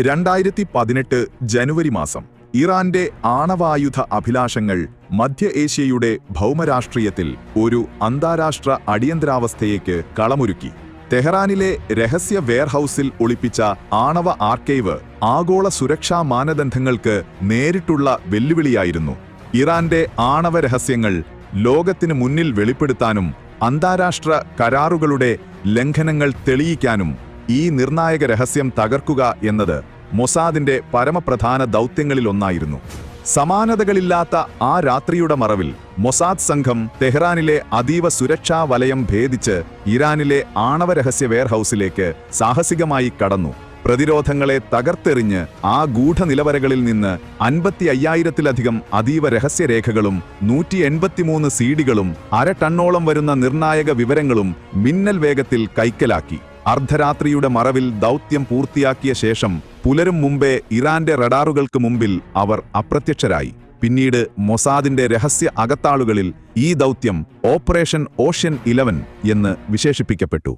രണ്ടായിരത്തി പതിനെട്ട് ജനുവരി മാസം ഇറാന്റെ ആണവായുധ അഭിലാഷങ്ങൾ മധ്യ ഏഷ്യയുടെ ഭൗമരാഷ്ട്രീയത്തിൽ ഒരു അന്താരാഷ്ട്ര അടിയന്തരാവസ്ഥയേക്ക് കളമൊരുക്കി. തെഹ്റാനിലെ രഹസ്യ വെയർഹൌസിൽ ഒളിപ്പിച്ച ആണവ ആർക്കൈവ് ആഗോള സുരക്ഷാ മാനദണ്ഡങ്ങൾക്ക് നേരിട്ടുള്ള വെല്ലുവിളിയായിരുന്നു. ഇറാന്റെ ആണവ രഹസ്യങ്ങൾ ലോകത്തിന് മുന്നിൽ വെളിപ്പെടുത്താനും അന്താരാഷ്ട്ര കരാറുകളുടെ ലംഘനങ്ങൾ തെളിയിക്കാനും ഈ നിർണായക രഹസ്യം തകർക്കുക എന്നത് മൊസാദിന്റെ പരമപ്രധാന ദൗത്യങ്ങളിലൊന്നായിരുന്നു. സമാനതകളില്ലാത്ത ആ രാത്രിയുടെ മറവിൽ മൊസാദ് സംഘം തെഹ്റാനിലെ അതീവ സുരക്ഷാ വലയം ഭേദിച്ച് ഇറാനിലെ ആണവരഹസ്യ വെയർഹൌസിലേക്ക് സാഹസികമായി കടന്നു. പ്രതിരോധങ്ങളെ തകർത്തെറിഞ്ഞ് ആ ഗൂഢനിലവരകളിൽ നിന്ന് അൻപത്തി അയ്യായിരത്തിലധികം അതീവ രഹസ്യരേഖകളും നൂറ്റി എൺപത്തിമൂന്ന് സീഡികളും അര ടണ്ണോളം വരുന്ന നിർണായക വിവരങ്ങളും മിന്നൽ വേഗത്തിൽ കൈക്കലാക്കി. അർദ്ധരാത്രിയുടെ മറവിൽ ദൗത്യം പൂർത്തിയാക്കിയ ശേഷം പുലരും മുമ്പേ ഇറാന്റെ റഡാറുകൾക്ക് മുമ്പിൽ അവർ അപ്രത്യക്ഷരായി. പിന്നീട് മൊസാദിന്റെ രഹസ്യ അകത്താളുകളിൽ ഈ ദൗത്യം ഓപ്പറേഷൻ ഓഷ്യൻ ഇലവൻ എന്ന് വിശേഷിപ്പിക്കപ്പെട്ടു.